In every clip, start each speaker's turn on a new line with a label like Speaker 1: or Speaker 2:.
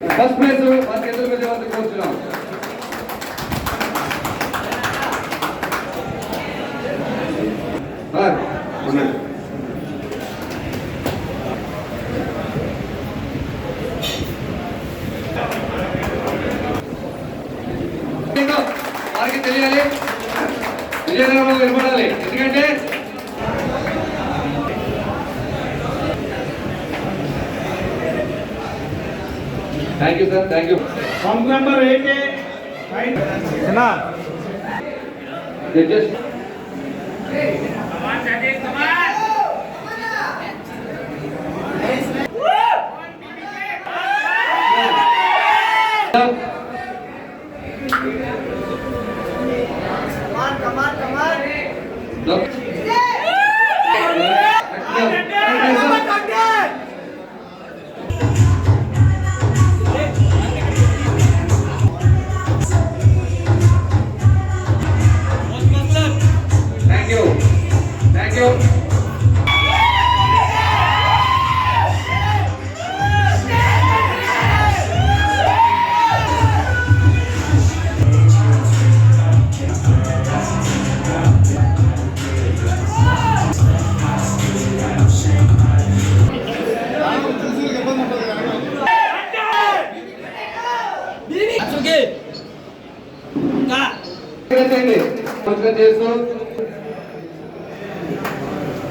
Speaker 1: First place మన చేతుల మీద కోరుతున్నాం వారికి తెలియాలి. విజయనగరంలో నిలబడాలి. ఎందుకంటే thank you sir thank you
Speaker 2: pump number eighty
Speaker 1: judges thank చేయండి మంచిగా చేస్తూ.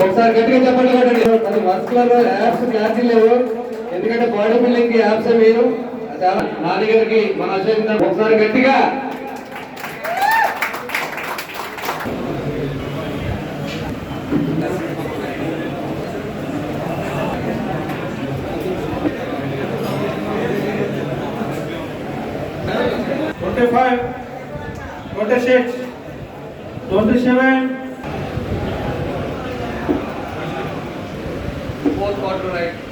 Speaker 1: ఒకసారి గట్టిగా చెప్పండి కొట్టండి. అది మస్కులర్ యాప్స్ క్లాసులు లేవు. ఎందుకంటే బాడీ బిల్డింగ్కి యాప్స్ వేరు. నాన్నగారికి మన అశోక్ ఒకసారి గట్టిగా.
Speaker 2: ట్వంటీ 26, 27.
Speaker 1: Fourth quarter right.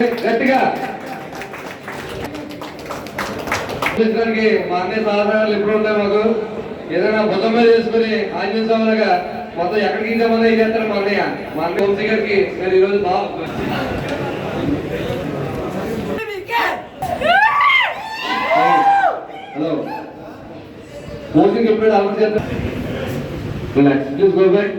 Speaker 1: గట్టిగా. చూపించడానికి మా అన్ని సహకారాలు ఎప్పుడు ఉంటాయి మాకు. ఏదైనా బుద్ధం మీద చేసుకుని ఆంజనేయ స్వామిగా మొత్తం ఎక్కడికి ఇద్దామన్నా ఇది చేస్తారు మా అన్నయ్య? మా అన్నయ్య వంశీ గారికి నేను ఈరోజు బాగా హలో. కోచింగ్ ఎప్పుడు అలవాటు చేస్తారు? రిలాక్స్ ప్లీజ్ గో బ్యాక్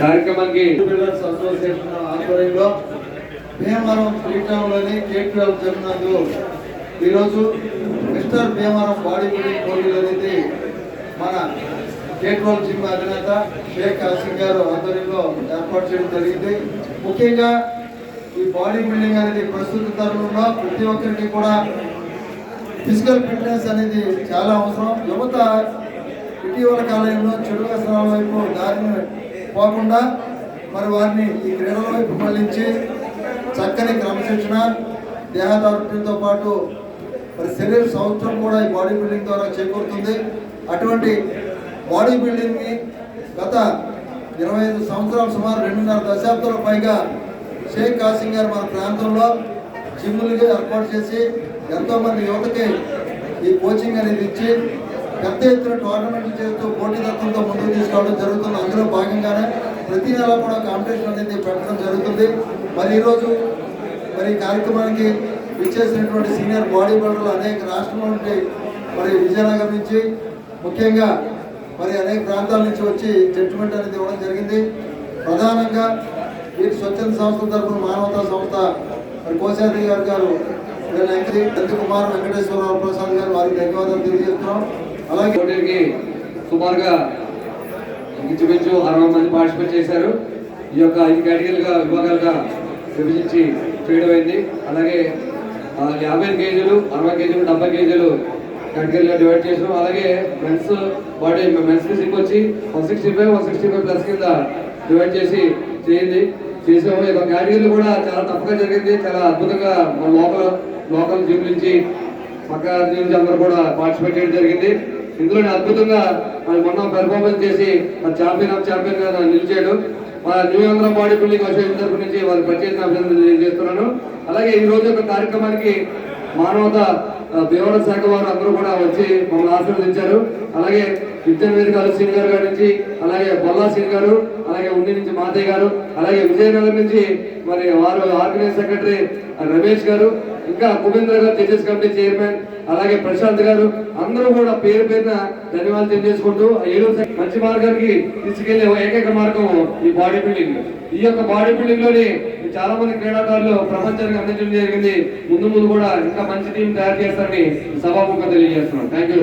Speaker 1: కార్యక్రమానికి
Speaker 3: అసోసియేషన్ ఆధ్వర్యంలో భీమవరం శ్రీకాకుళంలోని ట్వెల్వ్ జరిగినందు ఈరోజు మిస్టర్ భీమవరం బాడీ బిల్డింగ్ పోటీలు అనేది మన కేట్రోల్ జిమ్ అధినేత షేక్ హాసిన్ గారు ఆధ్వర్యంలో ఏర్పాటు చేయడం జరిగింది. ముఖ్యంగా ఈ బాడీ బిల్డింగ్ అనేది ప్రస్తుత తరుణంలో ప్రతి ఒక్కరికి కూడా ఫిజికల్ ఫిట్నెస్ అనేది చాలా అవసరం. యువత ఇటీవల కాలంలో చెడు వ్యసనాల వైపు దారిని పోకుండా మరి వారిని ఈ క్రీడల వైపు మళ్ళించి చక్కని క్రమశిక్షణ దేహదారుణ్యంతో పాటు మరి శరీర సంవత్సరం కూడా ఈ బాడీ బిల్డింగ్ ద్వారా చేకూరుతుంది. అటువంటి బాడీ బిల్డింగ్ని గత ఇరవై ఐదు సంవత్సరాలు సుమారు రెండున్నర దశాబ్దాల పైగా షేక్ కాసింగ్ గారు మన ప్రాంతంలో జిమ్ములుగా ఏర్పాటు చేసి ఎంతోమంది యువతకి ఈ కోచింగ్ అనేది ఇచ్చి పెద్ద ఎత్తున టోర్నమెంట్ చేస్తూ పోటీతత్వంతో ముందుకు తీసుకోవడం జరుగుతుంది. అందులో భాగంగానే ప్రతి నెల కూడా కాంపిటీషన్ అనేది పెట్టడం జరుగుతుంది. మరి ఈరోజు మరి కార్యక్రమానికి విచ్చేసినటువంటి సీనియర్ బాడీ బిల్డర్లు అనేక రాష్ట్రాల నుండి మరి విజయనగరం నుంచి ముఖ్యంగా మరి అనేక ప్రాంతాల నుంచి వచ్చి జడ్జిమెంట్ అనేది ఇవ్వడం జరిగింది. ప్రధానంగా వీరి స్వచ్ఛంద సంస్థల తరఫున మానవతా సంస్థ మరి కోశాద్రి గారు గారు వీళ్ళ కుమార్ వెంకటేశ్వరరావు ప్రసాద్ గారు వారికి ధన్యవాదాలు తెలియజేస్తున్నాం. అలాగే
Speaker 1: పోటీలకి సుమారుగా ఇంచుమించు అరవై మంది పార్టిసిపేట్ చేశారు. ఈ యొక్క ఐదు కేటగిరీలుగా విభాగాలుగా విభజించి చేయడం అయింది. అలాగే యాభై కేజీలు అరవై కేజీలు డెబ్బై కేజీలు కేటగిరీలో డివైడ్ చేసాం అలాగే మెన్స్ బాడీ మెన్స్ ఫిజిక్ వచ్చి one sixty five one sixty five plus కింద డివైడ్ చేసి చేయింది. చేసాము ఈ యొక్క కేటగిరీలు కూడా చాలా తప్పగా జరిగింది. చాలా అద్భుతంగా మన లోకల్ లోకల్ జిమ్ నుంచి పక్క నుంచి అందరూ కూడా పార్టిసిపేట్ చేయడం జరిగింది. ఇందులో అద్భుతంగా మరి మొన్న పెర్ఫార్మెన్స్ చేసి ఛాంపియన్ ఆఫ్ ఛాంపియన్గా నిలిచాడు. మా new Andhra body building association తరఫు నుంచి వారి ప్రత్యేక అభినందనలు తెలియజేస్తున్నాను. అలాగే ఈ రోజు యొక్క కార్యక్రమానికి మానవత ఆ, భీమవరం శాఖ వారు అందరూ కూడా వచ్చి మమ్మల్ని ఆశీర్వదించారు. అలాగే విద్యా వేదికలు సీన్ గారు గారి నుంచి అలాగే బొల్లా సింగ్ గారు అలాగే ఉండి నుంచి మాతయ్య గారు అలాగే విజయనగరం నుంచి మరి వారు ఆర్గనైజ్ సెక్రటరీ రమేష్ గారు ఇంకా కుబేంద్ర గారు జడ్జెస్ కమిటీ చైర్మన్ అలాగే ప్రశాంత్ గారు అందరూ కూడా పేరు పేరున ధన్యవాదాలు తెలియజేసుకుంటూ ఏడు మంచి మార్గానికి తీసుకెళ్ళే ఏకైక మార్గం ఈ బాడీ బిల్డింగ్. ఈ యొక్క బాడీ బిల్డింగ్లోని చాలా మంది క్రీడాకారులు ప్రపంచానికి అందించడం జరిగింది. ముందు ముందు కూడా ఇంకా మంచి టీం తయారు చేస్తారని సభాముఖంగా తెలియజేస్తున్నాం. Thank you